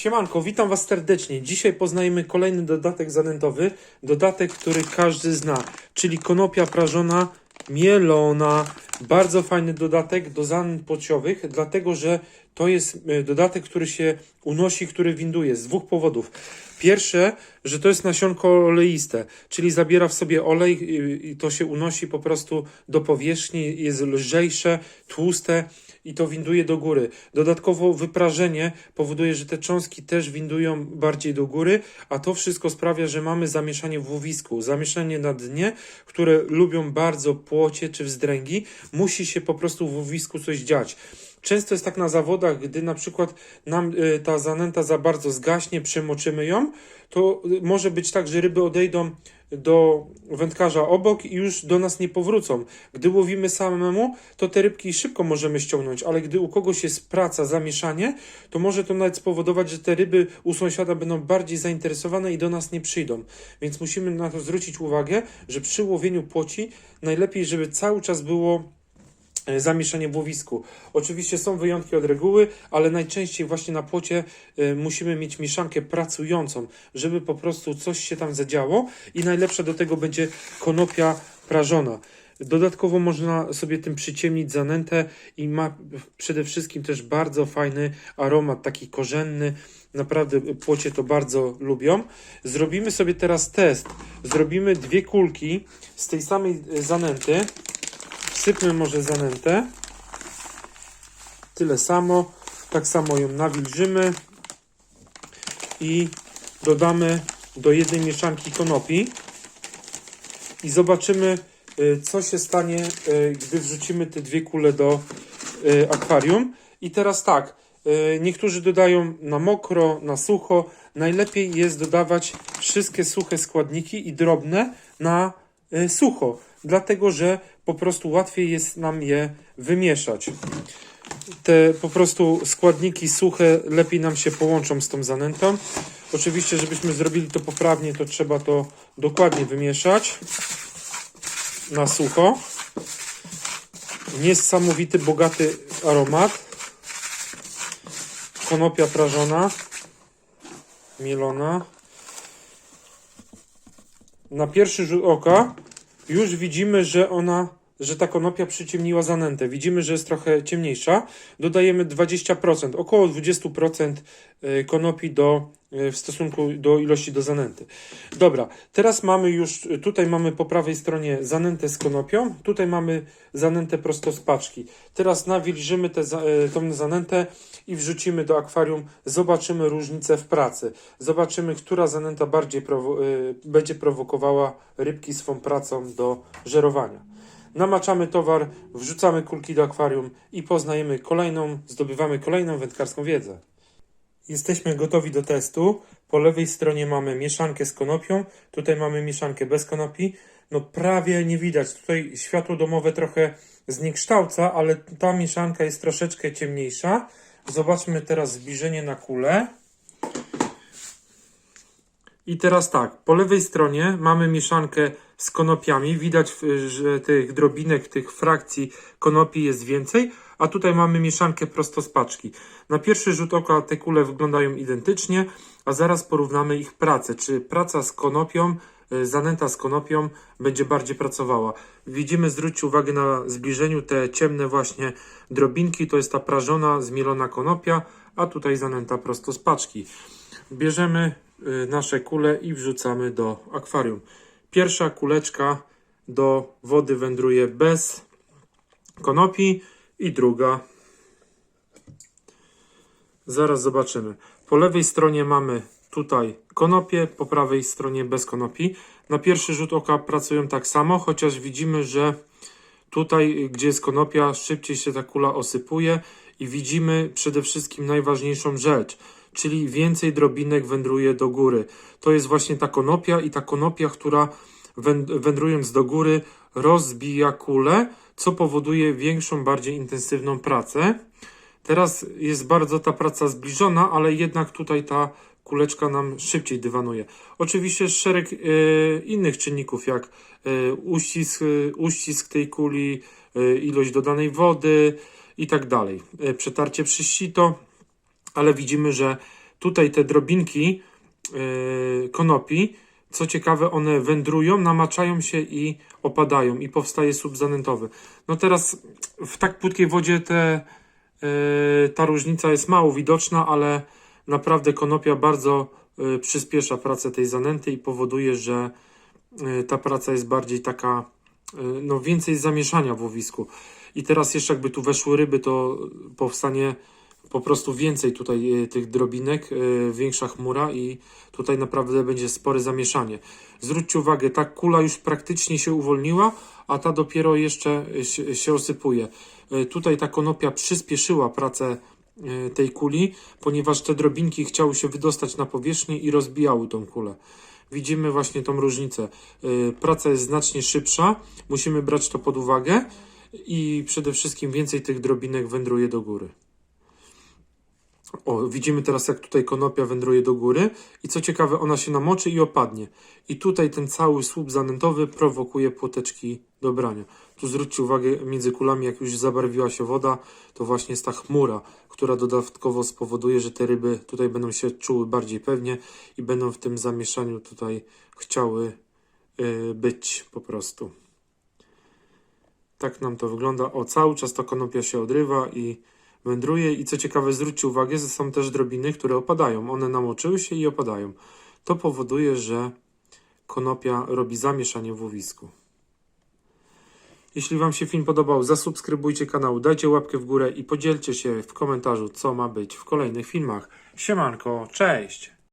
Siemanko, witam Was serdecznie. Dzisiaj poznajemy kolejny dodatek zanętowy, dodatek, który każdy zna, czyli konopia prażona mielona. Bardzo fajny dodatek do zanęt płciowych, dlatego że to jest e, dodatek, który się unosi, który winduje z dwóch powodów. Pierwsze, że to jest nasionko oleiste, czyli zabiera w sobie olej i- i to się unosi po prostu do powierzchni, jest lżejsze, tłuste i to winduje do góry. Dodatkowo wyprażenie powoduje, że te cząstki też windują bardziej do góry, a to wszystko sprawia, że mamy zamieszanie w łowisku, zamieszanie na dnie, które lubią bardzo płocie czy wzdręgi. Musi się po prostu w łowisku coś dziać. Często jest tak na zawodach, gdy na przykład nam y, ta zanęta za bardzo zgaśnie, przemoczymy ją, to y, może być tak, że ryby odejdą do wędkarza obok i już do nas nie powrócą. Gdy łowimy samemu, to te rybki szybko możemy ściągnąć, ale gdy u kogoś jest praca, zamieszanie, to może to nawet spowodować, że te ryby u sąsiada będą bardziej zainteresowane i do nas nie przyjdą. Więc musimy na to zwrócić uwagę, że przy łowieniu płoci najlepiej, żeby cały czas było zamieszanie w łowisku. Oczywiście są wyjątki od reguły, ale najczęściej właśnie na płocie e, musimy mieć mieszankę pracującą, żeby po prostu coś się tam zadziało i najlepsza do tego będzie konopia prażona. Dodatkowo można sobie tym przyciemnić zanętę i ma przede wszystkim też bardzo fajny aromat, taki korzenny. Naprawdę płocie to bardzo lubią. Zrobimy sobie teraz test. Zrobimy dwie kulki z tej samej e, zanęty. Wsypmy może zanętę. Tyle samo. Tak samo ją nawilżymy. I dodamy do jednej mieszanki konopi. I zobaczymy, y, co się stanie, y, gdy wrzucimy te dwie kule do y, akwarium. I teraz tak, niektórzy dodają na mokro, na sucho. Najlepiej jest dodawać wszystkie suche składniki i drobne na sucho, dlatego że po prostu łatwiej jest nam je wymieszać. Te po prostu składniki suche lepiej nam się połączą z tą zanętą. Oczywiście, żebyśmy zrobili to poprawnie, to trzeba to dokładnie wymieszać na sucho. Niesamowity, bogaty aromat. Konopia prażona, mielona. Na pierwszy rzut oka już widzimy, że ona, że ta konopia przyciemniła zanętę. Widzimy, że jest trochę ciemniejsza. Dodajemy 20%, około 20% y, konopi do, y, w stosunku do ilości do zanęty. Dobra, teraz mamy już, tutaj mamy po prawej stronie zanętę z konopią, tutaj mamy zanętę prosto z paczki. Teraz nawilżymy tę y, tą zanętę i wrzucimy do akwarium. Zobaczymy różnicę w pracy. Zobaczymy, która zanęta bardziej prowo- y, będzie prowokowała rybki swą pracą do żerowania. Namaczamy towar, wrzucamy kulki do akwarium i poznajemy kolejną, zdobywamy kolejną wędkarską wiedzę. Jesteśmy gotowi do testu. Po lewej stronie mamy mieszankę z konopią, tutaj mamy mieszankę bez konopi. No prawie nie widać. Tutaj światło domowe trochę zniekształca, ale ta mieszanka jest troszeczkę ciemniejsza. Zobaczmy teraz zbliżenie na kulę. I teraz tak, po lewej stronie mamy mieszankę z konopiami. Widać, że tych drobinek, tych frakcji konopi jest więcej, a tutaj mamy mieszankę prosto z paczki. Na pierwszy rzut oka te kule wyglądają identycznie, a zaraz porównamy ich pracę. Czy praca z konopią, y, zanęta z konopią będzie bardziej pracowała. Widzimy, zwróćcie uwagę na zbliżeniu te ciemne właśnie drobinki, to jest ta prażona, zmielona konopia, a tutaj zanęta prosto z paczki. Bierzemy y, nasze kule i wrzucamy do akwarium. Pierwsza kuleczka do wody wędruje bez konopi i druga. Zaraz zobaczymy. Po lewej stronie mamy tutaj konopie, po prawej stronie bez konopi. Na pierwszy rzut oka pracują tak samo, chociaż widzimy, że tutaj, gdzie jest konopia, szybciej się ta kula osypuje i widzimy przede wszystkim najważniejszą rzecz, czyli więcej drobinek wędruje do góry. To jest właśnie ta konopia i ta konopia, która węd- wędrując do góry rozbija kulę, co powoduje większą, bardziej intensywną pracę. Teraz jest bardzo ta praca zbliżona, ale jednak tutaj ta kuleczka nam szybciej dywanuje. Oczywiście szereg e, innych czynników, jak e, uścisk, e, uścisk tej kuli, e, ilość dodanej wody i tak dalej. E, przetarcie przez sito, ale widzimy, że tutaj te drobinki yy, konopi, co ciekawe, one wędrują, namaczają się i opadają i powstaje słup zanętowy. No teraz w tak płytkiej wodzie te, yy, ta różnica jest mało widoczna, ale naprawdę konopia bardzo yy, przyspiesza pracę tej zanęty i powoduje, że ta praca jest bardziej taka, no więcej zamieszania w łowisku. I teraz jeszcze jakby tu weszły ryby, to powstanie po prostu więcej tutaj y, tych drobinek, y, większa chmura i tutaj naprawdę będzie spore zamieszanie. Zwróćcie uwagę, ta kula już praktycznie się uwolniła, a ta dopiero jeszcze się, osypuje. Y, Tutaj ta konopia przyspieszyła pracę tej kuli, ponieważ te drobinki chciały się wydostać na powierzchnię i rozbijały tą kulę. Widzimy właśnie tą różnicę. Praca jest znacznie szybsza, musimy brać to pod uwagę i przede wszystkim więcej tych drobinek wędruje do góry. O, widzimy teraz, jak tutaj konopia wędruje do góry i co ciekawe, ona się namoczy i opadnie. I tutaj ten cały słup zanętowy prowokuje płoteczki do brania. Tu zwróćcie uwagę, między kulami, jak już zabarwiła się woda, to właśnie jest ta chmura, która dodatkowo spowoduje, że te ryby tutaj będą się czuły bardziej pewnie i będą w tym zamieszaniu tutaj chciały yy, być po prostu. Tak nam to wygląda. O, cały czas ta konopia się odrywa i wędruje. I co ciekawe, zwróćcie uwagę, że są też drobiny, które opadają. One namoczyły się i opadają. To powoduje, że konopia robi zamieszanie w łowisku. Jeśli Wam się film podobał, zasubskrybujcie kanał, dajcie łapkę w górę i podzielcie się w komentarzu, co ma być w kolejnych filmach. Siemanko, cześć!